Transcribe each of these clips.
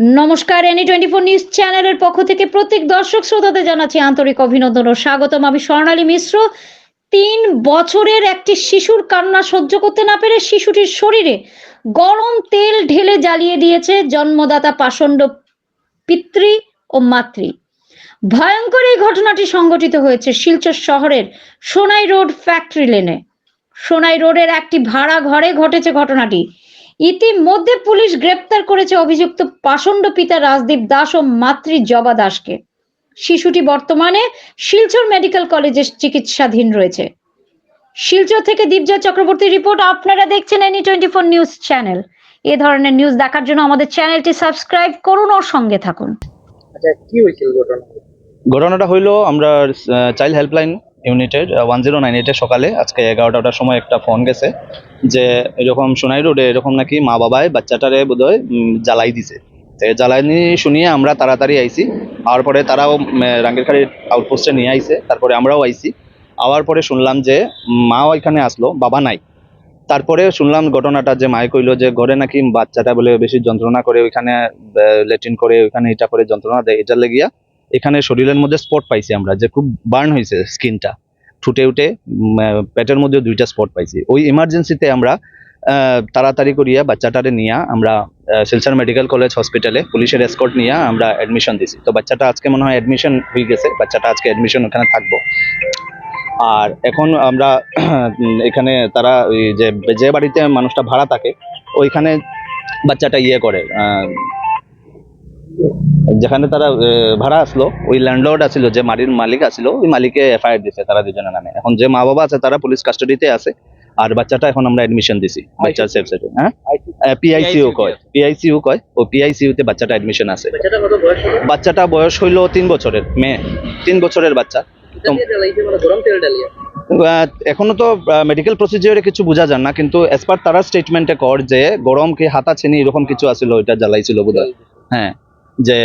নমস্কার any twenty four news চ্যানেলের পক্ষ থেকে প্রত্যেক দর্শক শ্রোতাদের জানাচ্ছি আন্তরিক অভিনন্দন ও স্বাগতম। আমি স্বর্ণালী মিশ্র। তিন বছরের একটি শিশুর কান্না সহ্য করতে না পেরে শিশুটির শরীরে গরম তেল ঢেলে জ্বালিয়ে দিয়েছে জন্মদাতা পাষণ্ড পিতৃ ও মাতৃ। ভয়ঙ্কর এই ঘটনাটি সংঘটিত হয়েছে শিলচর শহরের সোনাই রোড ফ্যাক্টরি লেনে। সোনাই রোডের একটি ভাড়া ঘরে ঘটেছে ঘটনাটি। ইতিমধ্যে পুলিশ গ্রেপ্তার করেছে অভিযুক্ত পাষণ্ড পিতা রাজদীপ দাস ও মাতৃ জবা দাসকে। শিশুটি বর্তমানে শিলচর মেডিকেল কলেজে চিকিৎসাধীন রয়েছে। শিলচর থেকে দীপজয় চক্রবর্তী রিপোর্ট আপনারা দেখছেন N twenty four news channel. এ ধরনের নিউজ দেখার জন্য আমাদের চ্যানেলটি সাবস্ক্রাইব করুন ও সঙ্গে থাকুন। আচ্ছা কি হয়েছিল ঘটনা? ঘটনাটা হইল আমরা চাইল্ড হেল্পলাইন ইউনিটের ওয়ান জিরো নাইন এইটে সকালে, আজকে এগারোটার সময় একটা ফোন গেছে যে এরকম সোনাই রোডে এরকম নাকি মা বাবায় বাচ্চাটারে বোধহয় জ্বালাই দিছে। তো জ্বালানি শুনিয়ে আমরা তাড়াতাড়ি আইছি। আওয়ার পরে তারাও রাঙ্গেরখাড়ির আউটপোস্টে নিয়ে আইছে, তারপরে আমরাও আইছি। আওয়ার পরে শুনলাম যে মা ওইখানে আসলো, বাবা নাই। তারপরে শুনলাম ঘটনাটা যে মায়ে কইলো যে, ঘরে নাকি বাচ্চাটা বলে বেশি যন্ত্রণা করে ওইখানে লেট্রিন করে ওইখানে এটা করে যন্ত্রণা দেয়, এটার লেগিয়া এখানে শরীরের মধ্যে স্পট পাইছি আমরা, যে খুব বার্ন হয়েছে স্কিনটা ঠুটে উঠে পেটের মধ্যে দুইটা স্পট পাইছি। ওই ইমার্জেন্সিতে আমরা তাড়াতাড়ি করিয়া বাচ্চাটারে নিয়ে আমরা শিলচর মেডিকেল কলেজ হসপিটালে পুলিশের এসকর্ট নিয়ে আমরা অ্যাডমিশন দিছি। তো বাচ্চাটা আজকে মনে হয় অ্যাডমিশন হয়ে গেছে, বাচ্চাটা আজকে অ্যাডমিশন ওখানে থাকব। আর এখন আমরা এখানে তারা ওই যে যে বাড়িতে মানুষটা ভাড়া থাকে, ওইখানে বাচ্চাটা ইয়ে করে যেখানে তারা ভাড়া আসলো ওই ল্যান্ডলর্ড আছিল যে বাড়ির মালিক আছিল ওই মালিকে এফআইআর দিছে তারা দুজনের নামে। এখন যে মা বাবা আছে তারা পুলিশ কাস্টাডিতে আছে আর বাচ্চাটা এখন আমরা এডমিশন দিছি বাচ্চার সেফ সাইডে হ্যাঁ? পিআইসিউ কয় পিআইসিউ কয় ও পিআইসিউ তে বাচ্চাটা এডমিশন আছে। বাচ্চাটা কত বয়স হবে বাচ্চাটা বয়স হইল তিন বছরের মেয়ে তিন বছরের বাচ্চা। মানে এখনও তো মেডিকেল প্রসিজিওরে কিছু বোঝা যান না কিন্তু এস পার তারা স্টেটমেন্টে কর যে গরম কি হাতা চিনি এরকম কিছু আছিল ওইটা জ্বালাইছিল বোধহয়। হ্যাঁ। যে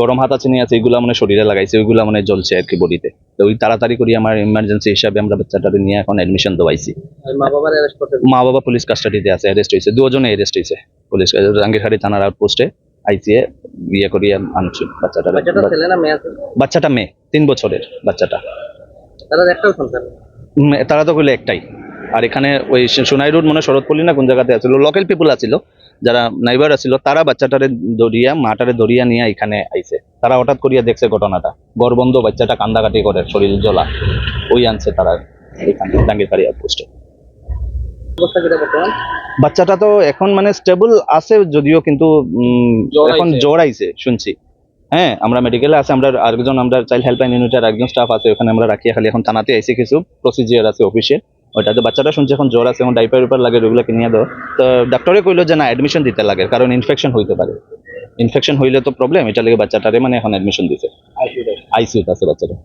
গরম হাতা চিনি আছে এগুলা মানে শরীরে লাগাইছে ওইগুলা মানে জ্বলছে আর কি বডিতে তো ওই তাড়াতাড়ি করে আমার ইমার্জেন্সি হিসাবে আমরা বাচ্চাটাকে নিয়ে এখন অ্যাডমিশন দেওয়াইছি মা বাবা পুলিশ কাস্টাডিতে আছে অ্যারেস্ট হয়েছে দুজনে অ্যারেস্ট হয়েছে পুলিশ রাঙ্গিরহাড়ি থানার আউটপোস্টে আইসিএ বিয়ে করিয়ে আনছি বাচ্চাটা বাচ্চাটা মেয়ে তিন বছরের বাচ্চাটা। তারা তো কইলে একটাই। আর এখানে ওই সোনাই রোড মানে শরৎপল্লী না কোন জায়গাতে আছিল লোকাল পিপুল আছিল। যারা নাইবার আছিল তারা বাচ্চাটারে দরিয়া মাটারে দরিয়া নিয়ে এখানে আইছে। তারা হঠাৎ করিয়া দেখছে ঘটনাটা। গড়বন্ধ বাচ্চাটা কান্দাকাটি করে শরীর জ্বলা। ওই আনছে তারা এখানে ডাঙ্গিরপাড়ি পোস্টে অবস্থা কিটা বর্তমান বাচ্চাটা তো এখন মানে স্টেবল আছে যদিও কিন্তু এখন। জ্বর আইছে শুনছি। হ্যাঁ আমরা মেডিকেলে আছে আমরা আরেকজন আমরা চাইল্ড হেল্পলাইন ইউনিটের একজন স্টাফ আছে ওখানে আমরা রাখিয়া খালি এখন থানাতে আইছে কিছু প্রসিজিয়ার আছে অফিসিয়াল ওইটাতে বাচ্চাটা শুনছে এখন জ্বর আছে এখন ডাইপার উপার লাগে ওগুলো কিনিয়ে দাও। তো ডাক্তারে কইলো যে না অ্যাডমিশন দিতে লাগে কারণ ইনফেকশন হইতে পারে। ইনফেকশন হইলে তো প্রবলেম এটা লেগে বাচ্চাটারে মানে এখন অ্যাডমিশন দিছে। আইসিইউ আইসিউতে আছে বাচ্চাটা।